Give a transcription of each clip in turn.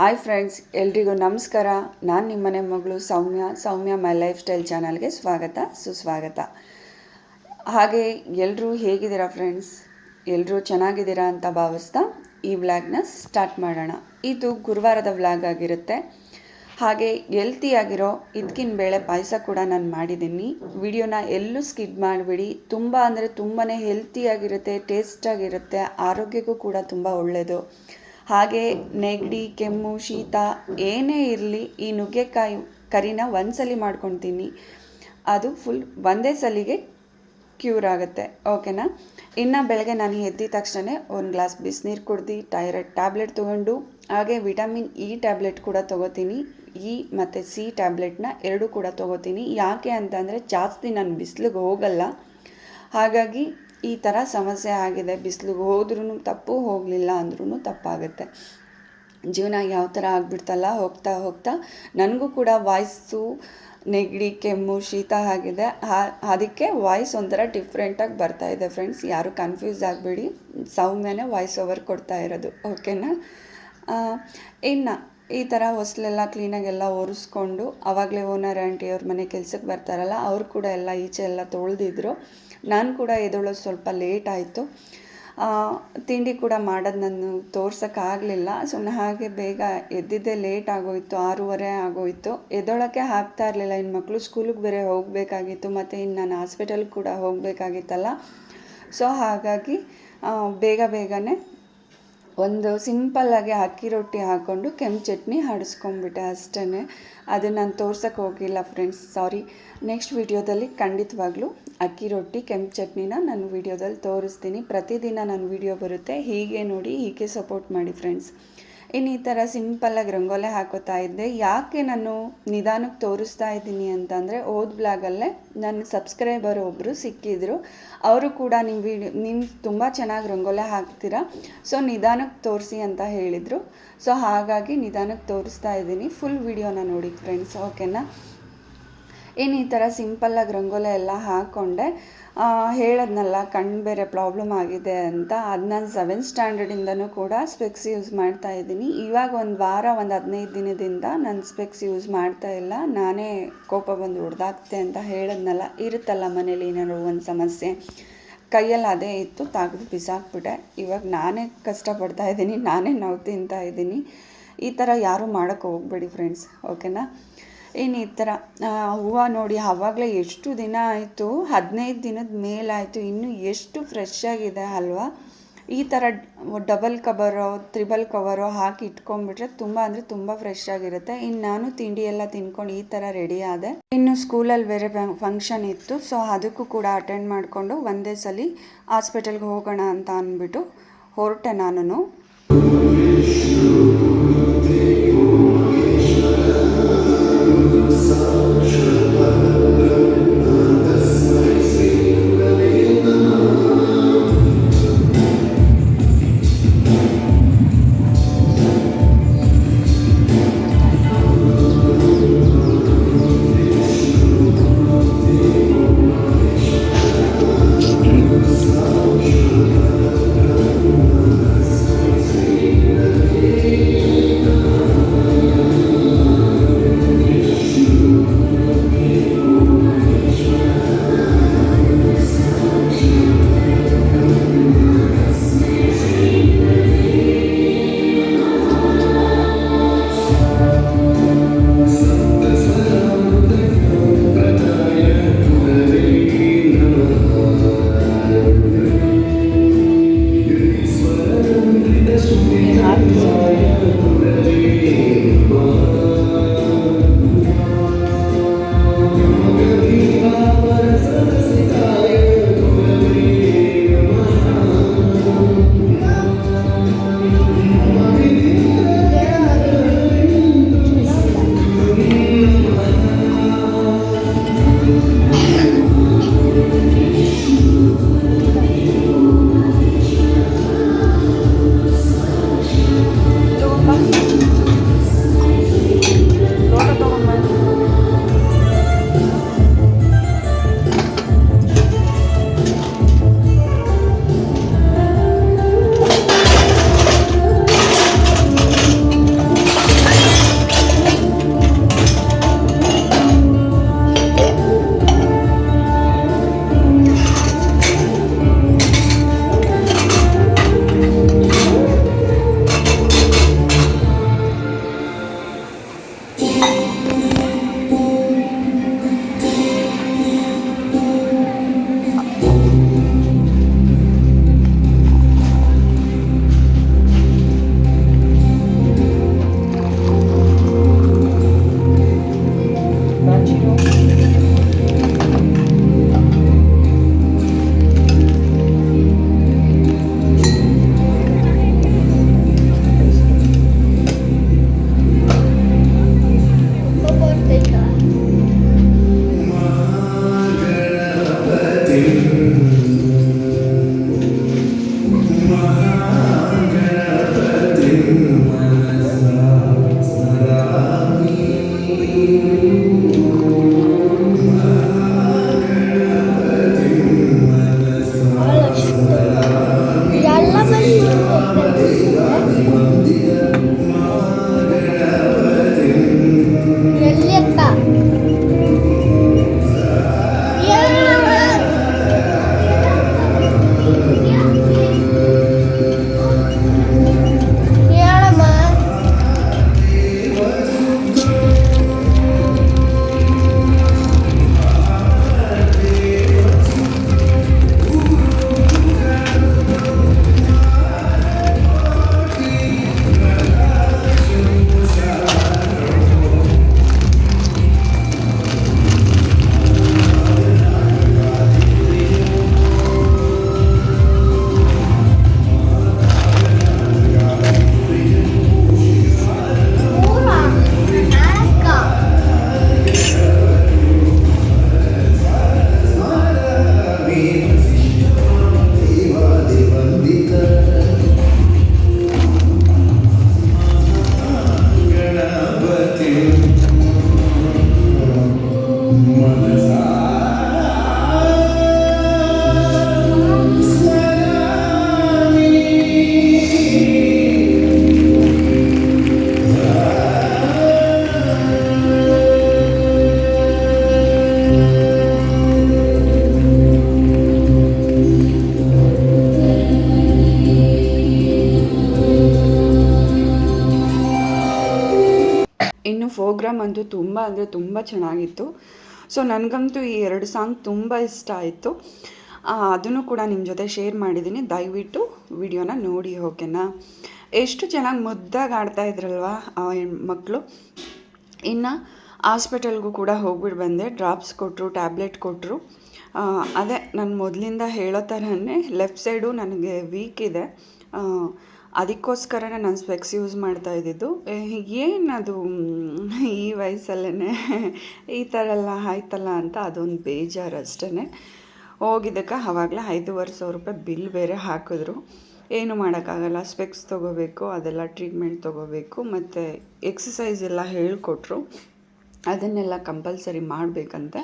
Hi friends ಎಲ್ರಿಗೂ ನಮಸ್ಕಾರ. ನಾನು ನಿಮ್ಮನೆ ಮಗಳು ಸೌಮ್ಯ. ಸೌಮ್ಯ ಮೈ ಲೈಫ್ ಸ್ಟೈಲ್ ಚಾನಲ್ಗೆ ಸ್ವಾಗತ, ಸುಸ್ವಾಗತ. ಹಾಗೆ ಎಲ್ಲರೂ ಹೇಗಿದ್ದೀರಾ ಫ್ರೆಂಡ್ಸ್ ಎಲ್ಲರೂ ಚೆನ್ನಾಗಿದ್ದೀರಾ ಅಂತ ಭಾವಿಸ್ತಾ ಈ ವ್ಲಾಗ್ನ ಸ್ಟಾರ್ಟ್ ಮಾಡೋಣ. ಇದು ಗುರುವಾರದ ವ್ಲಾಗ್ ಆಗಿರುತ್ತೆ. ಹಾಗೆ ಎಲ್ತಿಯಾಗಿರೋ ಇದಕ್ಕಿನ ಬೇಳೆ ಪಾಯಸ ಕೂಡ ನಾನು ಮಾಡಿದ್ದೀನಿ. ವಿಡಿಯೋನ ಎಲ್ಲೂ ಸ್ಕಿಡ್ ಮಾಡಿಬಿಡಿ. ತುಂಬ ಅಂದರೆ ತುಂಬಾ ಹೆಲ್ತಿಯಾಗಿರುತ್ತೆ ಟೇಸ್ಟಾಗಿರುತ್ತೆ ಆರೋಗ್ಯಕ್ಕೂ ಕೂಡ ತುಂಬ ಒಳ್ಳೆಯದು ಹಾಗೆ ನೆಗಡಿ, ಕೆಮ್ಮು, ಶೀತ ಏನೇ ಇರಲಿ ಈ ನುಗ್ಗೆಕಾಯಿ ಕರಿನ ಒಂದ್ಸಲಿ ಮಾಡ್ಕೊತೀನಿ. ಅದು ಫುಲ್ ಒಂದೇ ಸಲಿಗೆ ಕ್ಯೂರ್ ಆಗುತ್ತೆ. ಓಕೆನಾ ಇನ್ನು ಬೆಳಗ್ಗೆ ನಾನು ಎದ್ದಿದ ತಕ್ಷಣ ಒಂದು ಗ್ಲಾಸ್ ಬಿಸಿನೀರು ಕುಡ್ದು ಟೈರಾಯ್ಡ್ ಟ್ಯಾಬ್ಲೆಟ್ ತೊಗೊಂಡು, ಹಾಗೆ ವಿಟಮಿನ್ ಇ ಟ್ಯಾಬ್ಲೆಟ್ ಕೂಡ ತೊಗೋತೀನಿ. ಇ ಮತ್ತು ಸಿ ಟ್ಯಾಬ್ಲೆಟ್ನ ಎರಡೂ ಕೂಡ ತೊಗೋತೀನಿ. ಯಾಕೆ ಅಂತಂದರೆ ಜಾಸ್ತಿ ನಾನು ಬಿಸಿಲಿಗೆ ಹೋಗಲ್ಲ. ಹಾಗಾಗಿ ಈ ಥರ ಸಮಸ್ಯೆ ಆಗಿದೆ. ಬಿಸಿಲಿಗೆ ಹೋದ್ರೂ ತಪ್ಪು, ಹೋಗಲಿಲ್ಲ ಅಂದ್ರೂ ತಪ್ಪಾಗುತ್ತೆ. ಜೀವನ ಯಾವ ಥರ ಆಗಿಬಿಡ್ತಲ್ಲ, ಹೋಗ್ತಾ ಹೋಗ್ತಾ ನನಗೂ ಕೂಡ ವಾಯ್ಸು ನೆಗಡಿ, ಕೆಮ್ಮು, ಶೀತ ಆಗಿದೆ. ಅದಕ್ಕೆ ವಾಯ್ಸ್ ಒಂಥರ ಡಿಫ್ರೆಂಟಾಗಿ ಇದೆ ಫ್ರೆಂಡ್ಸ್ ಯಾರು ಕನ್ಫ್ಯೂಸ್ ಆಗಬೇಡಿ. ಸೌಮ್ಯನೇ ವಾಯ್ಸ್ ಓವರ್ ಕೊಡ್ತಾ ಇರೋದು. ಓಕೆನಾ ಇನ್ನು ಈ ಥರ ಹೊಸ್ಲೆಲ್ಲ ಕ್ಲೀನಾಗೆಲ್ಲ ಒರೆಸ್ಕೊಂಡು ಆವಾಗಲೇ ಓನರ್ ಆಂಟಿ ಅವ್ರ ಮನೆ ಕೆಲಸಕ್ಕೆ ಬರ್ತಾರಲ್ಲ, ಅವ್ರು ಕೂಡ ಎಲ್ಲ ಈಚೆ ಎಲ್ಲ ತೊಳೆದಿದ್ರು. ನಾನು ಕೂಡ ಎದೊಳೋದು ಸ್ವಲ್ಪ ಲೇಟ್ ಆಯಿತು. ತಿಂಡಿ ಕೂಡ ಮಾಡೋದು ನಾನು ತೋರ್ಸೋಕ್ಕಾಗಲಿಲ್ಲ ಸುಮ್ಮನೆ ಹಾಗೆ ಬೇಗ ಎದ್ದಿದ್ದೆ ಲೇಟ್ ಆಗೋಯಿತು, ಆರೂವರೆ ಆಗೋಯಿತು. ಎದ್ದೊಳಕ್ಕೆ ಹಾಕ್ತಾ ಇರಲಿಲ್ಲ. ಇನ್ನು ಮಕ್ಕಳು ಸ್ಕೂಲಿಗೆ ಬೇರೆ ಹೋಗಬೇಕಾಗಿತ್ತು, ಮತ್ತು ಇನ್ನು ನಾನು ಹಾಸ್ಪಿಟಲ್ಗೆ ಕೂಡ ಹೋಗಬೇಕಾಗಿತ್ತಲ್ಲ. ಸೊ ಹಾಗಾಗಿ ಬೇಗ ಬೇಗನೆ ಒಂದು ಸಿಂಪಲ್ಲಾಗಿ ಅಕ್ಕಿ ರೊಟ್ಟಿ ಹಾಕ್ಕೊಂಡು ಕೆಂಪು ಚಟ್ನಿ ಹಾಡಿಸ್ಕೊಂಬಿಟ್ಟೆ ಅಷ್ಟೇ ಅದು ನಾನು ತೋರ್ಸೋಕ್ಕೆ ಹೋಗಿಲ್ಲ ಫ್ರೆಂಡ್ಸ್, ಸಾರಿ. ನೆಕ್ಸ್ಟ್ ವೀಡಿಯೋದಲ್ಲಿ ಖಂಡಿತವಾಗ್ಲೂ ಅಕ್ಕಿ ರೊಟ್ಟಿ, ಕೆಂಪು ಚಟ್ನಿನ ನಾನು ವೀಡಿಯೋದಲ್ಲಿ ತೋರಿಸ್ತೀನಿ. ಪ್ರತಿದಿನ ನನ್ನ ವೀಡಿಯೋ ಬರುತ್ತೆ. ಹೀಗೆ ನೋಡಿ ಹೀಗೆ ಸಪೋರ್ಟ್ ಮಾಡಿ ಫ್ರೆಂಡ್ಸ್. ಇನ್ನು ಈ ಥರ ಸಿಂಪಲ್ಲಾಗಿ ರಂಗೋಲೆ ಹಾಕೋತಾ ಇದ್ದೆ. ಯಾಕೆ ನಾನು ನಿಧಾನಕ್ಕೆ ತೋರಿಸ್ತಾ ಇದ್ದೀನಿ ಅಂತಂದರೆ, ಓದ್ ಬ್ಲಾಗಲ್ಲೇ ನನ್ನ ಸಬ್ಸ್ಕ್ರೈಬರ್ ಒಬ್ಬರು ಸಿಕ್ಕಿದ್ರು. ಅವರು ಕೂಡ ನಿಮ್ಮ ವಿಡಿಯೋ ನಿಮ್ಮ ತುಂಬ ಚೆನ್ನಾಗಿ ರಂಗೋಲೆ ಹಾಕ್ತೀರಾ, ಸೊ ನಿಧಾನಕ್ಕೆ ತೋರಿಸಿ ಅಂತ ಹೇಳಿದರು. ಸೊ ಹಾಗಾಗಿ ನಿಧಾನಕ್ಕೆ ತೋರಿಸ್ತಾ ಇದ್ದೀನಿ. ಫುಲ್ ವಿಡಿಯೋನ ನೋಡಿ ಫ್ರೆಂಡ್ಸ್ ಓಕೆನಾ ಇನ್ನು ಈ ಥರ ಸಿಂಪಲ್ಲಾಗಿ ರಂಗೋಲೆ ಎಲ್ಲ ಹಾಕ್ಕೊಂಡೆ ಹೇಳದ್ನಲ್ಲ, ಕಣ್ಣು ಬೇರೆ ಪ್ರಾಬ್ಲಮ್ ಆಗಿದೆ ಅಂತ. ಅದು ನಾನು ಸೆವೆಂತ್ ಸ್ಟ್ಯಾಂಡರ್ಡಿಂದನೂ ಕೂಡ ಸ್ಪೆಕ್ಸ್ ಯೂಸ್ ಮಾಡ್ತಾ ಇದ್ದೀನಿ. ಇವಾಗ ಒಂದು ವಾರ, ಒಂದು ಹದಿನೈದು ದಿನದಿಂದ ನಾನು ಸ್ಪೆಕ್ಸ್ ಯೂಸ್ ಮಾಡ್ತಾ ಇಲ್ಲ. ನಾನೇ ಕೋಪ ಬಂದು ಹೊಡೆದಾಗ್ತೆ ಅಂತ ಹೇಳದ್ನಲ್ಲ. ಇರುತ್ತಲ್ಲ ಮನೇಲಿ ಏನಾದ್ರು ಒಂದು ಸಮಸ್ಯೆ? ಕೈಯಲ್ಲಿ ಅದೇ ಇತ್ತು, ತೆಗೆದು ಬಿಸಾಕ್ಬಿಟ್ಟೆ. ಇವಾಗ ನಾನೇ ಕಷ್ಟಪಡ್ತಾ ಇದ್ದೀನಿ, ನಾನೇ ನಾವು ತಿಂತಾ ಇದ್ದೀನಿ. ಈ ಥರ ಯಾರೂ ಮಾಡೋಕ್ಕೆ ಹೋಗಬೇಡಿ ಫ್ರೆಂಡ್ಸ್ ಓಕೆನಾ ಇನ್ನು ಈ ಥರ ಹೂವು ನೋಡಿ ಆವಾಗಲೇ ಎಷ್ಟು ದಿನ ಆಯಿತು, ಹದಿನೈದು ದಿನದ ಮೇಲಾಯಿತು, ಇನ್ನೂ ಎಷ್ಟು ಫ್ರೆಶ್ ಆಗಿದೆ ಅಲ್ವಾ? ಈ ಥರ ಡಬಲ್ ಕವರೋ ತ್ರಿಬಲ್ ಕವರೋ ಹಾಕಿ ಇಟ್ಕೊಂಡ್ಬಿಟ್ರೆ ತುಂಬ ಅಂದರೆ ತುಂಬ ಫ್ರೆಶ್ ಆಗಿರುತ್ತೆ. ಇನ್ನು ನಾನು ತಿಂಡಿ ಎಲ್ಲ ತಿನ್ಕೊಂಡು ಈ ಥರ ರೆಡಿ ಆದೆ. ಇನ್ನು ಸ್ಕೂಲಲ್ಲಿ ಬೇರೆ ಫಂಕ್ಷನ್ ಇತ್ತು ಸೊ ಅದಕ್ಕೂ ಕೂಡ ಅಟೆಂಡ್ ಮಾಡಿಕೊಂಡು ಒಂದೇ ಸಲ ಹಾಸ್ಪಿಟಲ್ಗೆ ಹೋಗೋಣ ಅಂತ ಅಂದ್ಬಿಟ್ಟು ಹೊರಟೆ ನಾನು ಅಂದರೆ ತುಂಬ ಚೆನ್ನಾಗಿತ್ತು. ಸೊ ನನಗಂತೂ ಈ ಎರಡು ಸಾಂಗ್ ತುಂಬ ಇಷ್ಟ ಆಯಿತು. ಅದನ್ನು ಕೂಡ ನಿಮ್ಮ ಜೊತೆ ಶೇರ್ ಮಾಡಿದ್ದೀನಿ. ದಯವಿಟ್ಟು ವಿಡಿಯೋನ ನೋಡಿ, ಓಕೆನಾ? ಎಷ್ಟು ಚೆನ್ನಾಗಿ ಮುದ್ದಾಗಿ ಆಡ್ತಾ ಇದ್ರಲ್ವಾ ಆ ಮಕ್ಕಳು ಇನ್ನು ಹಾಸ್ಪಿಟಲ್ಗೂ ಕೂಡ ಹೋಗ್ಬಿಟ್ಟು ಬಂದೆ. ಡ್ರಾಪ್ಸ್ ಕೊಟ್ಟರು ಟ್ಯಾಬ್ಲೆಟ್ ಕೊಟ್ಟರು ಅದೇ ನಾನು ಮೊದಲಿಂದ ಹೇಳೋ ಥರನೇ ಲೆಫ್ಟ್ ಸೈಡು ನನಗೆ ವೀಕ್ ಇದೆ. ಅದಕ್ಕೋಸ್ಕರನೇ ನಾನು ಸ್ಪೆಕ್ಸ್ ಯೂಸ್ ಮಾಡ್ತಾ ಇದ್ದಿದ್ದು. ಏನದು ಈ ವಯಸ್ಸಲ್ಲೇ ಈ ಥರ ಎಲ್ಲ ಆಯ್ತಲ್ಲ ಅಂತ ಅದೊಂದು ಬೇಜಾರು ಅಷ್ಟೇ ಹೋಗಿದ್ದಕ್ಕೆ ಆವಾಗಲೇ ಐದೂವರೆ ಸಾವಿರ ರೂಪಾಯಿ ಬಿಲ್ ಬೇರೆ ಹಾಕಿದ್ರು. ಏನು ಮಾಡೋಕ್ಕಾಗಲ್ಲ, ಸ್ಪೆಕ್ಸ್ ತೊಗೋಬೇಕು, ಅದೆಲ್ಲ ಟ್ರೀಟ್ಮೆಂಟ್ ತೊಗೋಬೇಕು, ಮತ್ತು ಎಕ್ಸಸೈಸ್ ಎಲ್ಲ ಹೇಳಿಕೊಟ್ರು. ಅದನ್ನೆಲ್ಲ ಕಂಪಲ್ಸರಿ ಮಾಡಬೇಕಂತೆ.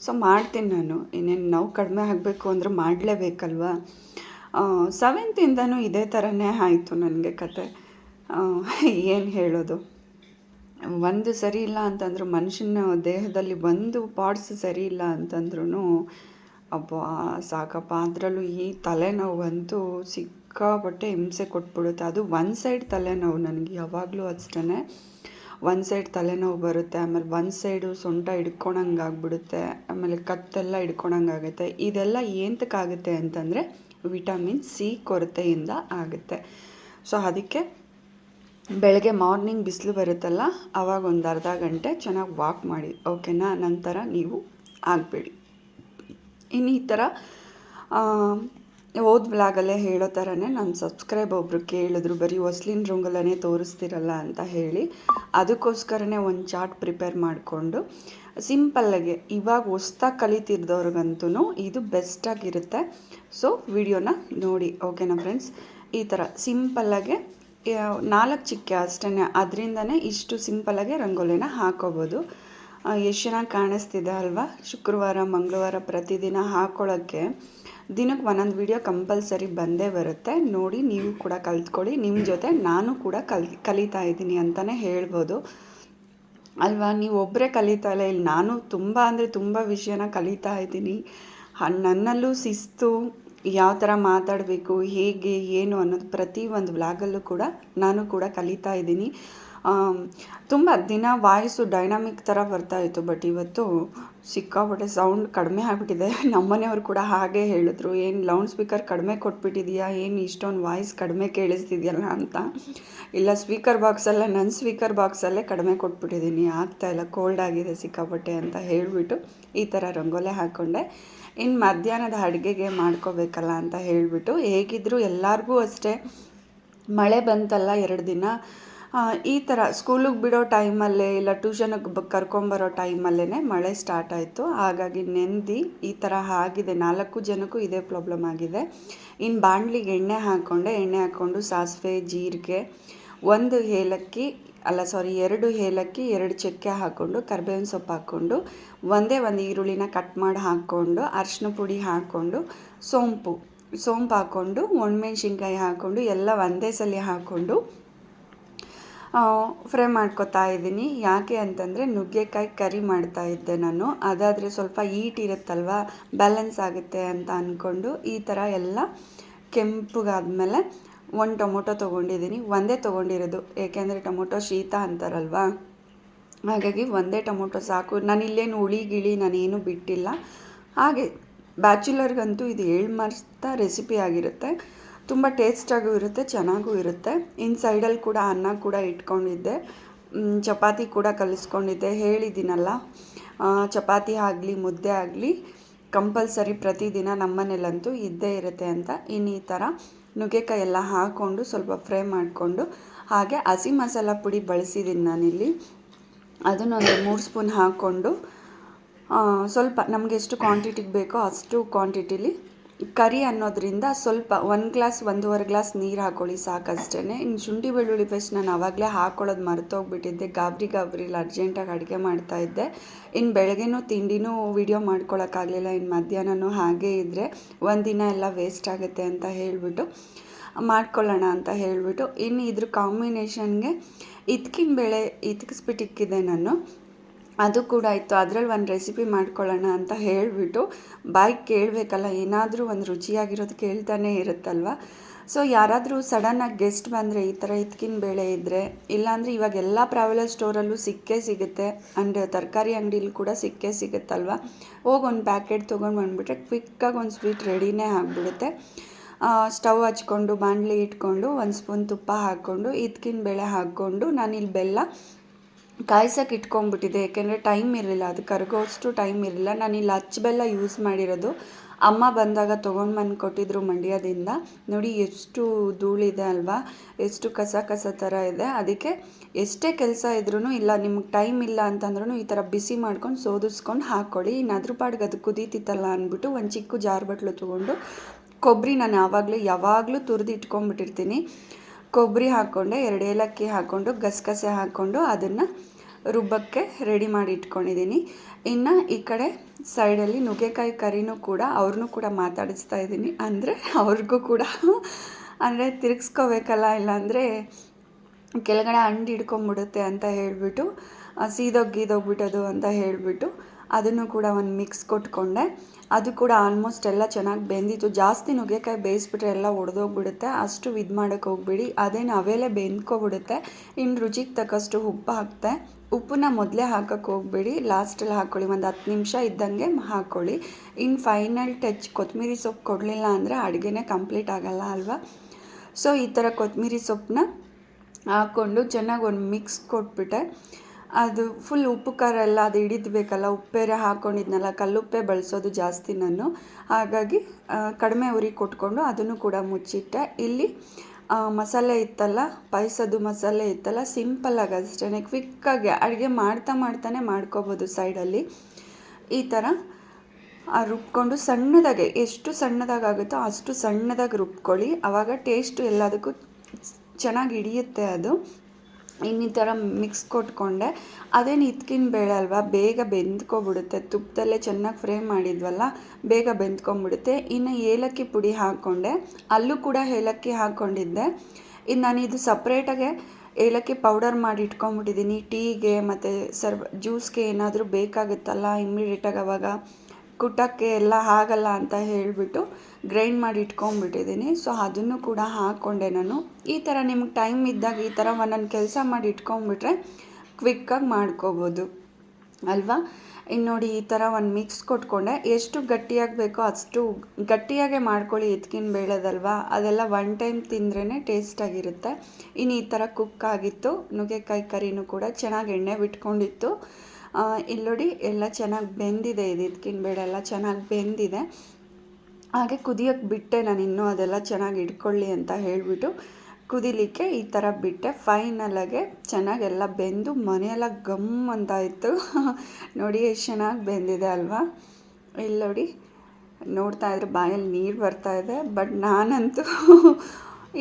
ಸೊ, ಮಾಡ್ತೀನಿ ನಾನು. ಇನ್ನೇನು ನಾವು ಕಡಿಮೆ ಆಗಬೇಕು ಅಂದರೆ ಮಾಡಲೇಬೇಕಲ್ವ? ಸೆವೆಂತಿಂದನೂ ಇದೇ ಥರನೇ ಆಯಿತು ನನಗೆ ಕತೆ. ಏನು ಹೇಳೋದು? ಒಂದು ಸರಿ ಇಲ್ಲ ಅಂತಂದ್ರು, ಮನುಷ್ಯನ ದೇಹದಲ್ಲಿ ಒಂದು ಪಾರ್ಟ್ಸ್ ಸರಿ ಇಲ್ಲ ಅಂತಂದ್ರೂ ಅಬ್ಬ, ಸಾಕಪ್ಪ. ಅದರಲ್ಲೂ ಈ ತಲೆನೋವಂತೂ ಸಿಕ್ಕಾಪಟ್ಟೆ ಹಿಂಸೆ ಕೊಟ್ಬಿಡುತ್ತೆ. ಅದು ಒನ್ ಸೈಡ್ ತಲೆನೋವು ನನಗೆ ಯಾವಾಗಲೂ ಅಷ್ಟೇ ಒನ್ ಸೈಡ್ ತಲೆನೋವು ಬರುತ್ತೆ, ಆಮೇಲೆ ಒನ್ ಸೈಡು ಸೊಂಟ ಹಿಡ್ಕೊಳಂಗಾಗ್ಬಿಡುತ್ತೆ ಆಮೇಲೆ ಕತ್ತೆಲ್ಲ ಹಿಡ್ಕೊಳಂಗಾಗುತ್ತೆ ಇದೆಲ್ಲ ಏಂತಕ್ಕಾಗುತ್ತೆ ಅಂತಂದರೆ ವಿಟಮಿನ್ ಸಿ ಕೊರತೆಯಿಂದ ಆಗುತ್ತೆ. ಸೊ ಅದಕ್ಕೆ ಬೆಳಗ್ಗೆ ಮಾರ್ನಿಂಗ್ ಬಿಸಿಲು ಬರುತ್ತಲ್ಲ ಆವಾಗ ಒಂದು ಅರ್ಧ ಗಂಟೆ ಚೆನ್ನಾಗಿ ವಾಕ್ ಮಾಡಿ ಓಕೆನಾ ನಂತರ ನೀವು ಆಗಬೇಡಿ. ಇನ್ನು ಈ ಥರ ಓದ್ ಬ್ಲಾಗಲ್ಲೇ ಹೇಳೋ ಥರನೇ ನಾನು ಸಬ್ಸ್ಕ್ರೈಬ್ ಒಬ್ಬರು ಕೇಳಿದ್ರು, ಬರೀ ಹೊಸ್ಲಿನ ರುಂಗಲನೇ ತೋರಿಸ್ತಿರಲ್ಲ ಅಂತ ಹೇಳಿ, ಅದಕ್ಕೋಸ್ಕರನೇ ಒಂದು ಚಾರ್ಟ್ ಪ್ರಿಪೇರ್ ಮಾಡಿಕೊಂಡು, ಸಿಂಪಲ್ಲಾಗೆ ಇವಾಗ ಹೊಸ್ತಾಗಿ ಕಲಿತಿದ್ದವ್ರಿಗಂತೂ ಇದು ಬೆಸ್ಟಾಗಿರುತ್ತೆ ಸೊ ವಿಡಿಯೋನ ನೋಡಿ ಓಕೆನಾ ಫ್ರೆಂಡ್ಸ್ ಈ ಥರ ಸಿಂಪಲ್ಲಾಗೆ ನಾಲ್ಕು ಚಿಕ್ಕೆ ಅಷ್ಟೇ ಅದರಿಂದನೇ ಇಷ್ಟು ಸಿಂಪಲ್ಲಾಗೆ ರಂಗೋಲಿನ ಹಾಕೋಬೋದು. ಎಷ್ಟು ಚೆನ್ನಾಗಿ ಕಾಣಿಸ್ತಿದೆ ಅಲ್ವಾ? ಶುಕ್ರವಾರ, ಮಂಗಳವಾರ ಪ್ರತಿದಿನ ಹಾಕೊಳ್ಳೋಕ್ಕೆ ದಿನಕ್ಕೆ ಒಂದೊಂದು ವಿಡಿಯೋ ಕಂಪಲ್ಸರಿ ಬಂದೇ ಬರುತ್ತೆ. ನೋಡಿ, ನೀವು ಕೂಡ ಕಲ್ತ್ಕೊಳ್ಳಿ. ನಿಮ್ಮ ಜೊತೆ ನಾನು ಕೂಡ ಕಲ್, ಕಲಿತಾ ಇದ್ದೀನಿ ಅಂತಲೇ ಹೇಳ್ಬೋದು. ಅಲ್ವಾ? ನೀವು ಒಬ್ಬರೇ ಕಲಿತಾ ಇಲ್ಲ. ಇಲ್ಲಿ ನಾನು ತುಂಬ ಅಂದರೆ ತುಂಬ ವಿಷಯನ ಕಲಿತಾ ಇದ್ದೀನಿ. ನನ್ನಲ್ಲೂ ಶಿಸ್ತು ಯಾವ ಥರ ಮಾತಾಡಬೇಕು, ಹೇಗೆ, ಏನು ಅನ್ನೋದು ಪ್ರತಿ ಒಂದು ವ್ಲಾಗಲ್ಲೂ ಕೂಡ ನಾನು ಕೂಡ ಕಲಿತಾ ಇದ್ದೀನಿ. ತುಂಬ ದಿನ ವಾಯ್ಸು ಡೈನಾಮಿಕ್ ಥರ ಬರ್ತಾಯಿತ್ತು ಬಟ್ ಇವತ್ತು ಸಿಕ್ಕಾಪಟ್ಟೆ ಸೌಂಡ್ ಕಡಿಮೆ ಆಗಿಬಿಟ್ಟಿದೆ. ನಮ್ಮನೆಯವರು ಕೂಡ ಹಾಗೆ ಹೇಳಿದ್ರು, ಏನು ಲೌಡ್ ಸ್ಪೀಕರ್ ಕಡಿಮೆ ಕೊಟ್ಬಿಟ್ಟಿದೆಯಾ? ಏನು ಇಷ್ಟೊಂದು ವಾಯ್ಸ್ ಕಡಿಮೆ ಕೇಳಿಸ್ತಿದೆಯಲ್ಲ ಅಂತ? ಇಲ್ಲ ಸ್ಪೀಕರ್ ಬಾಕ್ಸಲ್ಲೇ ನನ್ನ ಸ್ಪೀಕರ್ ಬಾಕ್ಸಲ್ಲೇ ಕಡಿಮೆ ಕೊಟ್ಬಿಟ್ಟಿದ್ದೀನಿ ಆಗ್ತಾಯಿಲ್ಲ ಕೋಲ್ಡ್ ಆಗಿದೆ ಸಿಕ್ಕಾಪಟ್ಟೆ ಅಂತ ಹೇಳಿಬಿಟ್ಟು ಈ ಥರ ರಂಗೋಲೆ ಹಾಕ್ಕೊಂಡೆ ಇನ್ನು ಮಧ್ಯಾಹ್ನದ ಅಡುಗೆಗೆ ಮಾಡ್ಕೋಬೇಕಲ್ಲ ಅಂತ ಹೇಳಿಬಿಟ್ಟು ಹೇಗಿದ್ದರೂ ಎಲ್ಲರಿಗೂ ಅಷ್ಟೇ ಮಳೆ ಬಂತಲ್ಲ ಎರಡು ದಿನ ಈ ಥರ ಸ್ಕೂಲಿಗೆ ಬಿಡೋ ಟೈಮಲ್ಲೇ ಇಲ್ಲ ಟ್ಯೂಷನಿಗೆ ಕರ್ಕೊಂಬರೋ ಟೈಮಲ್ಲೇ ಮಳೆ ಸ್ಟಾರ್ಟ್ ಆಯಿತು. ಹಾಗಾಗಿ ನೆಂದಿ ಈ ಥರ ಆಗಿದೆ. ನಾಲ್ಕು ಜನಕ್ಕೂ ಇದೇ ಪ್ರಾಬ್ಲಮ್ ಆಗಿದೆ. ಇನ್ನು ಬಾಣಲಿಗೆ ಎಣ್ಣೆ ಹಾಕ್ಕೊಂಡೆ ಎಣ್ಣೆ ಹಾಕ್ಕೊಂಡು ಸಾಸಿವೆ, ಜೀರಿಗೆ ಒಂದು ಏಲಕ್ಕಿ, ಅಲ್ಲ ಸಾರಿ ಎರಡು ಏಲಕ್ಕಿ, ಎರಡು ಚಕ್ಕೆ ಹಾಕ್ಕೊಂಡು, ಕರ್ಬೇವಿನ ಸೊಪ್ಪು ಹಾಕ್ಕೊಂಡು, ಒಂದೇ ಒಂದು ಈರುಳ್ಳಿನ ಕಟ್ ಮಾಡಿ ಹಾಕ್ಕೊಂಡು ಅರಿಶಿನ ಪುಡಿ ಹಾಕ್ಕೊಂಡು, ಸೋಂಪು ಸೋಂಪು ಹಾಕ್ಕೊಂಡು, ಒಣಮೆಣ್ಸಿನ್ಕಾಯಿ ಹಾಕ್ಕೊಂಡು, ಎಲ್ಲ ಒಂದೇ ಸಲ ಹಾಕ್ಕೊಂಡು ಫ್ರೈ ಮಾಡ್ಕೊತಾ ಇದ್ದೀನಿ. ಯಾಕೆ ಅಂತಂದರೆ ನುಗ್ಗೆಕಾಯಿ ಕರಿ ಮಾಡ್ತಾ ಇದ್ದೆ ನಾನು. ಅದಾದರೆ ಸ್ವಲ್ಪ ಈಟ್ ಇರುತ್ತಲ್ವ? ಬ್ಯಾಲೆನ್ಸ್ ಆಗುತ್ತೆ ಅಂತ ಅಂದ್ಕೊಂಡು ಈ ಥರ ಎಲ್ಲ ಕೆಂಪಗಾದ್ಮೇಲೆ ಒಂದು ಟೊಮೊಟೊ ತೊಗೊಂಡಿದ್ದೀನಿ, ಒಂದೇ ತೊಗೊಂಡಿರೋದು. ಏಕೆಂದರೆ ಟೊಮೊಟೊ ಶೀತ ಅಂತಾರಲ್ವಾ? ಹಾಗಾಗಿ ಒಂದೇ ಟೊಮೊಟೊ ಸಾಕು. ನಾನು ಇಲ್ಲೇನು ಹುಳಿ ಗಿಳಿ ನಾನೇನು ಬಿಟ್ಟಿಲ್ಲ. ಹಾಗೆ ಬ್ಯಾಚುಲರ್ಗಂತೂ ಇದು ಏಳು ಮರ್ತ ರೆಸಿಪಿ ಆಗಿರುತ್ತೆ. ತುಂಬ ಟೇಸ್ಟಾಗೂ ಇರುತ್ತೆ, ಚೆನ್ನಾಗೂ ಇರುತ್ತೆ. ಇನ್ನು ಸೈಡಲ್ಲಿ ಕೂಡ ಅನ್ನ ಕೂಡ ಇಟ್ಕೊಂಡಿದ್ದೆ. ಚಪಾತಿ ಕೂಡ ಕಲಿಸ್ಕೊಂಡಿದ್ದೆ. ಹೇಳಿದ್ದೀನಲ್ಲ ಚಪಾತಿ ಆಗಲಿ, ಮುದ್ದೆ ಆಗಲಿ, ಕಂಪಲ್ಸರಿ ಪ್ರತಿದಿನ ನಮ್ಮನೇಲಂತೂ ಇದ್ದೇ ಇರುತ್ತೆ ಅಂತ. ಇನ್ನು ಈ ಥರ ನುಗ್ಗೆಕಾಯಿ ಎಲ್ಲ ಹಾಕ್ಕೊಂಡು ಸ್ವಲ್ಪ ಫ್ರೈ ಮಾಡಿಕೊಂಡು ಹಾಗೆ ಹಸಿ ಮಸಾಲ ಪುಡಿ ಬಳಸಿದ್ದೀನಿ ನಾನಿಲ್ಲಿ. ಅದನ್ನೊಂದು ಮೂರು ಸ್ಪೂನ್ ಹಾಕ್ಕೊಂಡು ಸ್ವಲ್ಪ ನಮಗೆ ಎಷ್ಟು ಕ್ವಾಂಟಿಟಿಗೆ ಬೇಕೋ ಅಷ್ಟು ಕ್ವಾಂಟಿಟಿಲಿ ಕರಿ ಅನ್ನೋದ್ರಿಂದ ಸ್ವಲ್ಪ ಒಂದು ಗ್ಲಾಸ್, ಒಂದೂವರೆ ಗ್ಲಾಸ್ ನೀರು ಹಾಕ್ಕೊಳ್ಳಿ ಸಾಕಷ್ಟೇ ಇನ್ನು ಶುಂಠಿ ಬೆಳ್ಳುಳ್ಳಿ ಪೇಸ್ಟ್ ನಾನು ಆವಾಗಲೇ ಹಾಕೊಳ್ಳೋದು ಮರೆತೋಗ್ಬಿಟ್ಟಿದ್ದೆ. ಗಾಬರಿ ಗಾಬರಿಲಿ ಅರ್ಜೆಂಟಾಗಿ ಅಡುಗೆ ಮಾಡ್ತಾಯಿದ್ದೆ ಇನ್ನು ಬೆಳಗ್ಗೆನೂ, ತಿಂಡಿನೂ ವಿಡಿಯೋ ಮಾಡ್ಕೊಳಕ್ಕಾಗಲಿಲ್ಲ. ಇನ್ನು ಮಧ್ಯಾಹ್ನನೂ ಹಾಗೇ ಇದ್ದರೆ ಒಂದಿನ ಎಲ್ಲ ವೇಸ್ಟ್ ಆಗುತ್ತೆ ಅಂತ ಹೇಳಿಬಿಟ್ಟು, ಮಾಡ್ಕೊಳ್ಳೋಣ ಅಂತ ಹೇಳಿಬಿಟ್ಟು ಇನ್ನು ಇದ್ರ ಕಾಂಬಿನೇಷನ್ಗೆ ಇದ್ಕಿನ ಬೇಳೆ ಇಕ್ಕಿಸ್ಬಿಟ್ಟಿಕ್ಕಿದೆ ನಾನು. ಅದು ಕೂಡ ಇತ್ತು. ಅದರಲ್ಲಿ ಒಂದು ರೆಸಿಪಿ ಮಾಡ್ಕೊಳ್ಳೋಣ ಅಂತ ಹೇಳಿಬಿಟ್ಟು ಬಾಯಿ ಕೇಳಬೇಕಲ್ಲ, ಏನಾದರೂ ಒಂದು ರುಚಿಯಾಗಿರೋದು ಕೇಳ್ತಾನೆ ಇರುತ್ತಲ್ವ? ಸೊ ಯಾರಾದರೂ ಸಡನ್ನಾಗಿ ಗೆಸ್ಟ್ ಬಂದರೆ ಈ ಥರ ಇತ್ಕಿನ ಬೇಳೆ ಇದ್ದರೆ ಇಲ್ಲಾಂದರೆ ಇವಾಗ ಎಲ್ಲ ಪ್ರಾವೆಲರ್ ಸ್ಟೋರಲ್ಲೂ ಸಿಕ್ಕೇ ಸಿಗುತ್ತೆ. ಆ್ಯಂಡ್ ತರಕಾರಿ ಅಂಗಡಿಲಿ ಕೂಡ ಸಿಕ್ಕೇ ಸಿಗುತ್ತಲ್ವ? ಹೋಗಿ ಒಂದು ಪ್ಯಾಕೆಟ್ ತೊಗೊಂಡು ಬಂದುಬಿಟ್ರೆ ಕ್ವಿಕ್ಕಾಗಿ ಒಂದು ಸ್ವೀಟ್ ರೆಡಿನೇ ಆಗಿಬಿಡುತ್ತೆ. ಸ್ಟವ್ ಹಚ್ಕೊಂಡು, ಬಾಣಲಿ ಇಟ್ಕೊಂಡು, ಒಂದು ಸ್ಪೂನ್ ತುಪ್ಪ ಹಾಕ್ಕೊಂಡು, ಇದ್ಕಿನ ಬೇಳೆ ಹಾಕ್ಕೊಂಡು ನಾನಿಲ್ಲಿ ಬೆಲ್ಲ ಕಾಯ್ಸಕ್ಕೆ ಇಟ್ಕೊಂಡ್ಬಿಟ್ಟಿದ್ದೆ ಯಾಕೆಂದರೆ ಟೈಮ್ ಇರಲಿಲ್ಲ, ಅದು ಕರಗೋಷ್ಟು ಟೈಮ್ ಇರಲಿಲ್ಲ. ನಾನು ಇಲ್ಲಿ ಅಚ್ಚು ಬೆಲ್ಲ ಯೂಸ್ ಮಾಡಿರೋದು, ಅಮ್ಮ ಬಂದಾಗ ತೊಗೊಂಡು ಬಂದು ಕೊಟ್ಟಿದ್ರು ಮಂಡ್ಯದಿಂದ. ನೋಡಿ, ಎಷ್ಟು ಧೂಳಿದೆ ಅಲ್ವಾ, ಎಷ್ಟು ಕಸ ಕಸ ಥರ ಇದೆ. ಅದಕ್ಕೆ ಎಷ್ಟೇ ಕೆಲಸ ಇದ್ರೂ ಇಲ್ಲ, ನಿಮ್ಗೆ ಟೈಮ್ ಇಲ್ಲ ಅಂತಂದ್ರೂ ಈ ಥರ ಬಿಸಿ ಮಾಡ್ಕೊಂಡು ಸೋದಿಸ್ಕೊಂಡು ಹಾಕ್ಕೊಳ್ಳಿ. ಇನ್ನು ಅದ್ರ ಪಾಡಿಗೆ ಅದು ಕುದೀತಿತ್ತಲ್ಲ ಅಂದ್ಬಿಟ್ಟು ಒಂದು ಚಿಕ್ಕ ಜಾರ್ ಬಟ್ಲು ತೊಗೊಂಡು ಕೊಬ್ಬರಿ ನಾನು ಯಾವಾಗಲೂ ಯಾವಾಗಲೂ ತುರಿದು ಇಟ್ಕೊಂಡ್ಬಿಟ್ಟಿರ್ತೀನಿ. ಕೊಬ್ಬರಿ ಹಾಕ್ಕೊಂಡೆ, ಎರಡು ಏಲಕ್ಕಿ ಹಾಕ್ಕೊಂಡು, ಗಸಗಸೆ ಹಾಕ್ಕೊಂಡು ಅದನ್ನು ರುಬ್ಬಕ್ಕೆ ರೆಡಿ ಮಾಡಿ ಇಟ್ಕೊಂಡಿದ್ದೀನಿ. ಇನ್ನು ಈ ಕಡೆ ಸೈಡಲ್ಲಿ ನುಗ್ಗೆಕಾಯಿ ಕರಿನೂ ಕೂಡ ಅವ್ರನ್ನೂ ಕೂಡ ಮಾತಾಡಿಸ್ತಾ ಇದ್ದೀನಿ. ಅಂದರೆ ಅವ್ರಿಗೂ ಕೂಡ. ಅಂದರೆ ತಿರುಗಿಸ್ಕೋಬೇಕಲ್ಲ, ಇಲ್ಲಾಂದರೆ ಕೆಳಗಡೆ ಅಂಡು ಹಿಡ್ಕೊಂಬಿಡುತ್ತೆ ಅಂತ ಹೇಳಿಬಿಟ್ಟು ಸೀದೋಗಿ ಗೀದೋಗ್ಬಿಟ್ಟದು ಅಂತ ಹೇಳಿಬಿಟ್ಟು ಅದನ್ನು ಕೂಡ ಒಂದು ಮಿಕ್ಸ್ ಕೊಟ್ಕೊಂಡೆ. ಅದು ಕೂಡ ಆಲ್ಮೋಸ್ಟ್ ಎಲ್ಲ ಚೆನ್ನಾಗಿ ಬೆಂದಿತ್ತು. ಜಾಸ್ತಿ ನುಗ್ಗೆಕಾಯಿ ಬೇಯಿಸ್ಬಿಟ್ರೆ ಎಲ್ಲ ಒಡೆದೋಗ್ಬಿಡುತ್ತೆ. ಅಷ್ಟು ಇದು ಮಾಡೋಕ್ಕೆ ಹೋಗ್ಬಿಡಿ. ಅದೇನು ಅವೇಲೆ ಬೆಂದ್ಕೊಬಿಡುತ್ತೆ. ಇನ್ನು ರುಚಿಗೆ ತಕ್ಕಷ್ಟು ಉಪ್ಪು ಹಾಕ್ತೆ. ಉಪ್ಪನ್ನ ಮೊದಲೇ ಹಾಕೋಕ್ಕೆ ಹೋಗ್ಬೇಡಿ. ಲಾಸ್ಟಲ್ಲಿ ಹಾಕ್ಕೊಳ್ಳಿ ಒಂದು ಹತ್ತು ನಿಮಿಷ ಇದ್ದಂಗೆ ಹಾಕ್ಕೊಳ್ಳಿ ಇನ್ನು ಫೈನಲ್ ಟಚ್ ಕೊತ್ತಂಬರಿ ಸೊಪ್ಪು ಕೊಡಲಿಲ್ಲ ಅಂದರೆ ಅಡುಗೆನೇ ಕಂಪ್ಲೀಟ್ ಆಗೋಲ್ಲ ಅಲ್ವಾ? ಸೊ ಈ ಥರ ಕೊತ್ತಂಬರಿ ಸೊಪ್ಪನ್ನ ಹಾಕ್ಕೊಂಡು ಚೆನ್ನಾಗಿ ಒಂದು ಮಿಕ್ಸ್ ಕೊಟ್ಬಿಟ್ಟೆ. ಅದು ಫುಲ್ ಉಪ್ಪು, ಖಾರ ಎಲ್ಲ ಅದು ಹಿಡಿದ್ಬೇಕಲ್ಲ ಉಪ್ಪೇರೆ ಹಾಕ್ಕೊಂಡಿದ್ನಲ್ಲ ಕಲ್ಲುಪ್ಪೆ ಬಳಸೋದು ಜಾಸ್ತಿ ನಾನು. ಹಾಗಾಗಿ ಕಡಿಮೆ ಉರಿ ಕೊಟ್ಕೊಂಡು ಅದನ್ನು ಕೂಡ ಮುಚ್ಚಿಟ್ಟೆ. ಇಲ್ಲಿ ಮಸಾಲೆ ಇತ್ತಲ್ಲ, ಪಾಯಸದ್ದು ಮಸಾಲೆ ಇತ್ತಲ್ಲ ಸಿಂಪಲ್ಲಾಗಿ ಅಷ್ಟೇ ಕ್ವಿಕ್ಕಾಗಿ ಅಡುಗೆ ಮಾಡ್ತಾ ಮಾಡ್ತಾನೆ ಮಾಡ್ಕೋಬೋದು ಸೈಡಲ್ಲಿ. ಈ ಥರ ರುಬ್ಕೊಂಡು ಸಣ್ಣದಾಗೆ, ಎಷ್ಟು ಸಣ್ಣದಾಗುತ್ತೋ ಅಷ್ಟು ಸಣ್ಣದಾಗಿ ರುಬ್ಕೊಳ್ಳಿ. ಆವಾಗ ಟೇಸ್ಟು ಎಲ್ಲದಕ್ಕೂ ಚೆನ್ನಾಗಿ ಹಿಡಿಯುತ್ತೆ ಅದು. ಇನ್ನು ಈ ಥರ ಮಿಕ್ಸ್ ಕೊಟ್ಕೊಂಡೆ. ಅದೇನು ಇತ್ಕಿನ ಬೇಳೆ ಅಲ್ವಾ, ಬೇಗ ಬೆಂದ್ಕೊಬಿಡುತ್ತೆ. ತುಪ್ಪದಲ್ಲೇ ಚೆನ್ನಾಗಿ ಫ್ರೈ ಮಾಡಿದ್ವಲ್ಲ, ಬೇಗ ಬೆಂದ್ಕೊಂಬಿಡುತ್ತೆ. ಇನ್ನು ಏಲಕ್ಕಿ ಪುಡಿ ಹಾಕ್ಕೊಂಡೆ. ಅಲ್ಲೂ ಕೂಡ ಏಲಕ್ಕಿ ಹಾಕ್ಕೊಂಡಿದ್ದೆ. ಇನ್ನು ನಾನು ಇದು ಸಪ್ರೇಟಾಗೆ ಏಲಕ್ಕಿ ಪೌಡರ್ ಮಾಡಿ ಇಟ್ಕೊಂಬಿಟ್ಟಿದ್ದೀನಿ. ಟೀಗೆ ಮತ್ತು ಸರ್ವ್, ಜ್ಯೂಸ್ಗೆ ಏನಾದರೂ ಬೇಕಾಗುತ್ತಲ್ಲ, ಇಮ್ಮಿಡಿಯೇಟಾಗಿ ಅವಾಗ ಕುಟಕ್ಕೆ ಎಲ್ಲ ಆಗಲ್ಲ ಅಂತ ಹೇಳಿಬಿಟ್ಟು ಗ್ರೈಂಡ್ ಮಾಡಿ ಇಟ್ಕೊಂಡ್ಬಿಟ್ಟಿದ್ದೀನಿ. ಸೊ ಅದನ್ನು ಕೂಡ ಹಾಕ್ಕೊಂಡೆ ನಾನು. ಈ ಥರ ನಿಮ್ಗೆ ಟೈಮ್ ಇದ್ದಾಗ ಈ ಥರ ಒಂದೊಂದು ಕೆಲಸ ಮಾಡಿ ಇಟ್ಕೊಂಡ್ಬಿಟ್ರೆ ಕ್ವಿಕ್ಕಾಗಿ ಮಾಡ್ಕೋಬೋದು. ಅಲ್ವಾ? ಇನ್ನು ನೋಡಿ ಈ ಥರ ಒಂದು ಮಿಕ್ಸ್ ಕೊಟ್ಕೊಂಡೆ. ಎಷ್ಟು ಗಟ್ಟಿಯಾಗಿ ಬೇಕೋ ಅಷ್ಟು ಗಟ್ಟಿಯಾಗೆ ಮಾಡ್ಕೊಳ್ಳಿ ಎತ್ಕಿನ ಬೇಳೆದಲ್ವಾ? ಅದೆಲ್ಲ ಒನ್ ಟೈಮ್ ತಿಂದ್ರೇ ಟೇಸ್ಟಾಗಿರುತ್ತೆ ಇನ್ನು ಈ ಥರ ಕುಕ್ ಆಗಿತ್ತು. ನುಗ್ಗೆಕಾಯಿ ಕರಿನೂ ಕೂಡ ಚೆನ್ನಾಗಿ ಎಣ್ಣೆ ಬಿಟ್ಕೊಂಡಿತ್ತು. ಇಲ್ಲಿ ನೋಡಿ ಎಲ್ಲ ಚೆನ್ನಾಗಿ ಬೆಂದಿದೆ ಇದು. ಬೇಳೆ ಎಲ್ಲ ಚೆನ್ನಾಗಿ ಬೆಂದಿದೆ. ಹಾಗೆ ಕುದಿಯೋಕ್ಕೆ ಬಿಟ್ಟೆ ನಾನು ಇನ್ನೂ ಅದೆಲ್ಲ ಚೆನ್ನಾಗಿ ಇಟ್ಕೊಳ್ಳಿ ಅಂತ ಹೇಳಿಬಿಟ್ಟು ಕುದಿಲಿಕ್ಕೆ ಈ ಥರ ಬಿಟ್ಟೆ. ಫೈನಲಾಗೆ ಚೆನ್ನಾಗೆಲ್ಲ ಬೆಂದು ಮನೆಯೆಲ್ಲ ಗಮ್ ಅಂತ ಇತ್ತು. ನೋಡಿ, ಎಷ್ಟು ಚೆನ್ನಾಗಿ ಬೆಂದಿದೆ ಅಲ್ವಾ? ಇಲ್ಲಿ ನೋಡಿ, ನೋಡ್ತಾ ಇದ್ರೆ ಬಾಯಲ್ಲಿ ನೀರು ಬರ್ತಾ ಇದೆ. ಬಟ್ ನಾನಂತೂ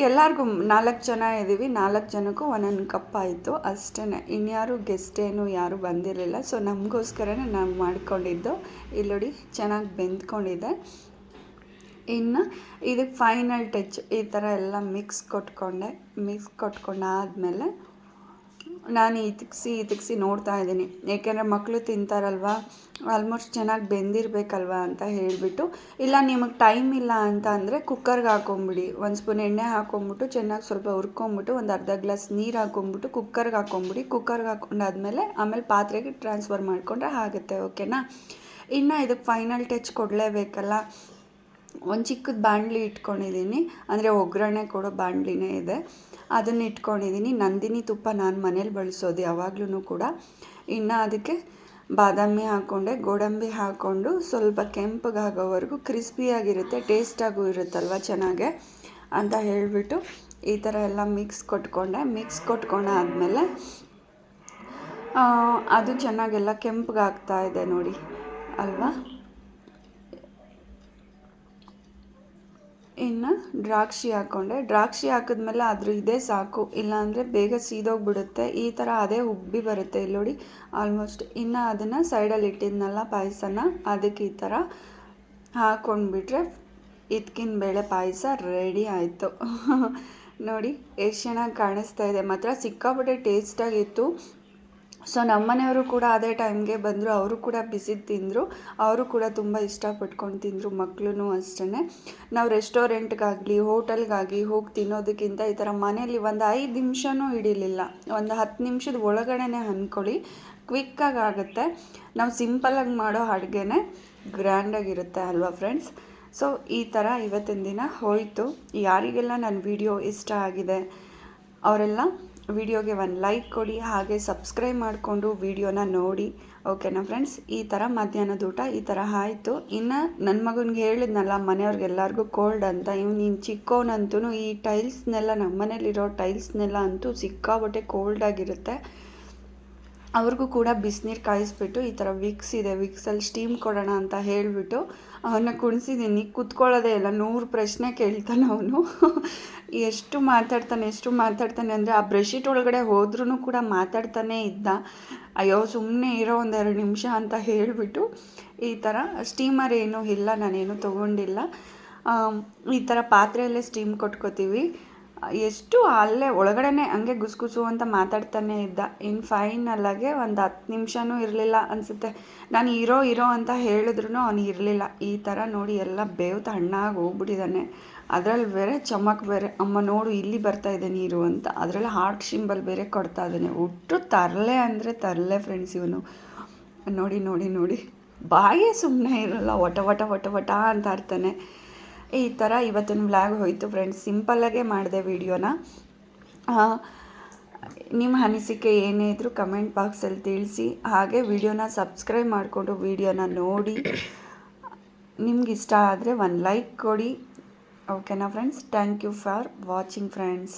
ಎಲ್ಲರಿಗೂ ನಾಲ್ಕು ಜನ ಇದ್ದೀವಿ. ನಾಲ್ಕು ಜನಕ್ಕೂ ಒಂದೊಂದು ಕಪ್ ಆಯಿತು. ಅಷ್ಟೇ ಇನ್ಯಾರು ಗೆಸ್ಟ್ ಏನು ಯಾರೂ ಬಂದಿರಲಿಲ್ಲ. ಸೊ ನಮಗೋಸ್ಕರನೇ ನಾನು ಮಾಡ್ಕೊಂಡಿದ್ದು. ಇಲ್ಲಿ ನೋಡಿ, ಚೆನ್ನಾಗಿ ಬೆಂದ್ಕೊಂಡಿದೆ ಇನ್ನು ಇದಕ್ಕೆ ಫೈನಲ್ ಟಚ್ ಈ ಥರ ಎಲ್ಲ ಮಿಕ್ಸ್ ಕೊಟ್ಕೊಂಡೆ ಮಿಕ್ಸ್ ಕೊಟ್ಕೊಂಡಾದಮೇಲೆ ನಾನು ಇತಿಕ್ಸಿ ಇತಿಕ್ಸಿ ನೋಡ್ತಾ ಇದ್ದೀನಿ. ಏಕೆಂದರೆ ಮಕ್ಕಳು ತಿಂತಾರಲ್ವ ಆಲ್ಮೋಸ್ಟ್ ಚೆನ್ನಾಗಿ ಬೆಂದಿರಬೇಕಲ್ವ ಅಂತ ಹೇಳಿಬಿಟ್ಟು, ಇಲ್ಲ ನಿಮಗೆ ಟೈಮ್ ಇಲ್ಲ ಅಂತ ಅಂದರೆ ಕುಕ್ಕರ್ಗೆ ಹಾಕೊಂಬಿಡಿ. ಒಂದು ಸ್ಪೂನ್ ಎಣ್ಣೆ ಹಾಕೊಂಬಿಟ್ಟು, ಚೆನ್ನಾಗಿ ಸ್ವಲ್ಪ ಹುರ್ಕೊಂಬಿಟ್ಟು, ಒಂದು ಅರ್ಧ ಗ್ಲಾಸ್ ನೀರು ಹಾಕೊಂಬಿಟ್ಟು ಕುಕ್ಕರ್ಗೆ ಹಾಕೊಂಬಿಡಿ. ಕುಕ್ಕರ್ಗೆ ಹಾಕೊಂಡಾದ್ಮೇಲೆ ಆಮೇಲೆ ಪಾತ್ರೆಗೆ ಟ್ರಾನ್ಸ್ಫರ್ ಮಾಡಿಕೊಂಡ್ರೆ ಆಗುತ್ತೆ ಓಕೆನಾ ಇನ್ನು ಇದಕ್ಕೆ ಫೈನಲ್ ಟಚ್ ಕೊಡಲೇಬೇಕಲ್ಲ. ಒಂದು ಚಿಕ್ಕದು ಬಾಣಲಿ ಇಟ್ಕೊಂಡಿದ್ದೀನಿ ಅಂದರೆ ಒಗ್ಗರಣೆ ಕೊಡೋ ಬಾಣಲಿನೇ ಇದೆ. ಅದನ್ನು ಇಟ್ಕೊಂಡಿದ್ದೀನಿ ನಂದಿನಿ ತುಪ್ಪ ನಾನು ಮನೇಲಿ ಬಳಸೋದು ಯಾವಾಗ್ಲೂ ಕೂಡ. ಇನ್ನು ಅದಕ್ಕೆ ಬಾದಾಮಿ ಹಾಕ್ಕೊಂಡೆ ಗೋಡಂಬಿ ಹಾಕ್ಕೊಂಡು ಸ್ವಲ್ಪ ಕೆಂಪಗಾಗೋವರೆಗೂ ಕ್ರಿಸ್ಪಿಯಾಗಿರುತ್ತೆ, ಟೇಸ್ಟಾಗೂ ಇರುತ್ತಲ್ವ ಚೆನ್ನಾಗೆ ಅಂತ ಹೇಳಿಬಿಟ್ಟು ಈ ಥರ ಎಲ್ಲ ಮಿಕ್ಸ್ ಕೊಟ್ಕೊಂಡೆ. ಮಿಕ್ಸ್ ಕೊಟ್ಕೊಂಡಾದ್ಮೇಲೆ ಅದು ಚೆನ್ನಾಗೆಲ್ಲ ಕೆಂಪಗಾಗ್ತಾ ಇದೆ ನೋಡಿ. ಅಲ್ವಾ? ಇನ್ನು ದ್ರಾಕ್ಷಿ ಹಾಕ್ಕೊಂಡೆ ದ್ರಾಕ್ಷಿ ಹಾಕಿದ್ಮೇಲೆ ಅದ್ರ ಇದೇ ಸಾಕು. ಇಲ್ಲಾಂದರೆ ಬೇಗ ಸೀದೋಗಿಬಿಡುತ್ತೆ. ಈ ಥರ ಅದೇ ಉಬ್ಬಿ ಬರುತ್ತೆ ಇಲ್ಲಿ ನೋಡಿ. ಆಲ್ಮೋಸ್ಟ್ ಇನ್ನು ಅದನ್ನು ಸೈಡಲ್ಲಿ ಇಟ್ಟಿದ್ನಲ್ಲ ಪಾಯಸನ, ಅದಕ್ಕೆ ಈ ಥರ ಹಾಕ್ಕೊಂಡ್ಬಿಟ್ರೆ ಇದ್ಕಿನ ಬೇಳೆ ಪಾಯಸ ರೆಡಿ ಆಯಿತು. ನೋಡಿ, ಎಷ್ಟು ಚೆನ್ನಾಗಿ ಕಾಣಿಸ್ತಾ ಇದೆ. ಮಾತ್ರ ಸಿಕ್ಕಾಪಟ್ಟೆ ಟೇಸ್ಟಾಗಿತ್ತು. ಸೊ ನಮ್ಮನೆಯವರು ಕೂಡ ಅದೇ ಟೈಮ್ಗೆ ಬಂದರು, ಅವರು ಕೂಡ ಬಿಸಿ ತಿಂದರು, ಅವರು ಕೂಡ ತುಂಬ ಇಷ್ಟಪಟ್ಕೊಂಡು ತಿಂದರು ಮಕ್ಕಳು ಅಷ್ಟೇ ನಾವು ರೆಸ್ಟೋರೆಂಟ್ಗಾಗಲಿ ಹೋಟೆಲ್ಗಾಗಿ ಹೋಗಿ ತಿನ್ನೋದಕ್ಕಿಂತ ಈ ಥರ ಮನೇಲಿ ಒಂದು ಐದು ನಿಮಿಷನೂ ಹಿಡಿಲಿಲ್ಲ. ಒಂದು ಹತ್ತು ನಿಮಿಷದ ಒಳಗಡೆನೆ ಅಂದ್ಕೊಳ್ಳಿ, ಕ್ವಿಕ್ಕಾಗಿ ಆಗುತ್ತೆ. ನಾವು ಸಿಂಪಲಾಗಿ ಮಾಡೋ ಅಡುಗೆನೇ ಗ್ರ್ಯಾಂಡಾಗಿರುತ್ತೆ ಅಲ್ವಾ ಫ್ರೆಂಡ್ಸ್? ಸೊ ಈ ಥರ ಇವತ್ತಿನ ದಿನ ಹೋಯಿತು. ಯಾರಿಗೆಲ್ಲ ನನ್ನ ವಿಡಿಯೋ ಇಷ್ಟ ಆಗಿದೆ, ಅವರೆಲ್ಲ ವಿಡಿಯೋಗೆ ಒಂದು ಲೈಕ್ ಕೊಡಿ, ಹಾಗೆ ಸಬ್ಸ್ಕ್ರೈಬ್ ಮಾಡಿಕೊಂಡು ವಿಡಿಯೋನ ನೋಡಿ. ಓಕೆನಾ ಫ್ರೆಂಡ್ಸ್? ಈ ಥರ ಮಧ್ಯಾಹ್ನದ ಊಟ ಈ ಥರ ಆಯಿತು. ಇನ್ನು ನನ್ನ ಮಗನಿಗೆ ಹೇಳಿದ್ನಲ್ಲ ಮನೆಯವ್ರಿಗೆಲ್ಲರಿಗೂ ಕೋಲ್ಡ್ ಅಂತ. ಇವ್ನು ನೀನು ಚಿಕ್ಕವನಂತೂ ಈ ಟೈಲ್ಸ್ನೆಲ್ಲ ನಮ್ಮ ಮನೇಲಿರೋ ಟೈಲ್ಸ್ನೆಲ್ಲ ಅಂತೂ ಸಿಕ್ಕಾಬಟ್ಟೆ ಕೋಲ್ಡ್ ಆಗಿರುತ್ತೆ. ಅವ್ರಿಗೂ ಕೂಡ ಬಿಸಿನೀರು ಕಾಯಿಸ್ಬಿಟ್ಟು ಈ ಥರ ವಿಕ್ಸ್ ಇದೆ ವಿಕ್ಸಲ್ಲಿ ಸ್ಟೀಮ್ ಕೊಡೋಣ ಅಂತ ಹೇಳಿಬಿಟ್ಟು ಅವನ್ನ ಕುಣಿಸಿದ್ದೀನಿ ಕುತ್ಕೊಳ್ಳೋದೇ ಇಲ್ಲ, ನೂರು ಪ್ರಶ್ನೆ ಕೇಳ್ತಾನೆ ಅವನು. ಎಷ್ಟು ಮಾತಾಡ್ತಾನೆ ಎಷ್ಟು ಮಾತಾಡ್ತಾನೆ ಅಂದರೆ ಆ ಬ್ರಷೀಟ್ ಒಳಗಡೆ ಹೋದ್ರೂ ಕೂಡ ಮಾತಾಡ್ತಾನೇ ಇದ್ದ. ಅಯ್ಯೋ ಸುಮ್ಮನೆ ಇರೋ ಒಂದೆರಡು ನಿಮಿಷ ಅಂತ ಹೇಳಿಬಿಟ್ಟು ಈ ಥರ ಸ್ಟೀಮರ್ ಏನೂ ಇಲ್ಲ, ನಾನೇನು ತೊಗೊಂಡಿಲ್ಲ. ಈ ಥರ ಪಾತ್ರೆಯಲ್ಲೇ ಸ್ಟೀಮ್ ಕೊಟ್ಕೋತೀವಿ. ಎಷ್ಟು ಅಲ್ಲೇ ಒಳಗಡೆನೆ ಹಂಗೆ ಗುಸುಗುಸು ಅಂತ ಮಾತಾಡ್ತಾನೆ ಇದ್ದ. ಇನ್ನು ಫೈನಲ್ಲಾಗೆ ಒಂದು ಹತ್ತು ನಿಮಿಷನೂ ಇರಲಿಲ್ಲ ಅನಿಸುತ್ತೆ. ನಾನು ಇರೋ ಇರೋ ಅಂತ ಹೇಳಿದ್ರು ಅವನು ಇರಲಿಲ್ಲ. ಈ ಥರ ನೋಡಿ ಎಲ್ಲ ಬೇವು ಹಣ್ಣಾಗಿ ಹೋಗ್ಬಿಟ್ಟಿದ್ದಾನೆ ಅದರಲ್ಲಿ ಬೇರೆ ಚಮಕ್ ಬೇರೆ. ಅಮ್ಮ ನೋಡು, ಇಲ್ಲಿ ಬರ್ತಾ ಇದೆ ನೀರು ಅಂತ. ಅದರಲ್ಲಿ ಹಾರ್ಟ್ ಸಿಂಬಲ್ ಬೇರೆ ಕೊಡ್ತಾ ಇದ್ದಾನೆ ಒಟ್ಟು ತರಲೆ ಅಂದರೆ ತರಲೆ ಫ್ರೆಂಡ್ಸ್ ಇವನು. ನೋಡಿ ನೋಡಿ ನೋಡಿ. ಬಾಯೇ ಸುಮ್ಮನೆ ಇರಲ್ಲ. ಒಟ ವಟ ಒಟ ವಟ ಅಂತ ಇರ್ತಾನೆ ಈ ಥರ ಇವತ್ತಿನ ಬ್ಲಾಗ್ ಹೋಯಿತು ಫ್ರೆಂಡ್ಸ್ ಸಿಂಪಲ್ಲಾಗೆ ಮಾಡಿದೆ ವಿಡಿಯೋನ ನಿಮ್ಮ ಅನಿಸಿಕೆ ಏನೇ ಇದ್ದರೂ ಕಮೆಂಟ್ ಬಾಕ್ಸಲ್ಲಿ ತಿಳಿಸಿ. ಹಾಗೆ ವಿಡಿಯೋನ ಸಬ್ಸ್ಕ್ರೈಬ್ ಮಾಡಿಕೊಂಡು ವಿಡಿಯೋನ ನೋಡಿ. ನಿಮ್ಗೆ ಇಷ್ಟ ಆದರೆ ಒಂದು ಲೈಕ್ ಕೊಡಿ. ಓಕೆನಾ friends thank you for watching friends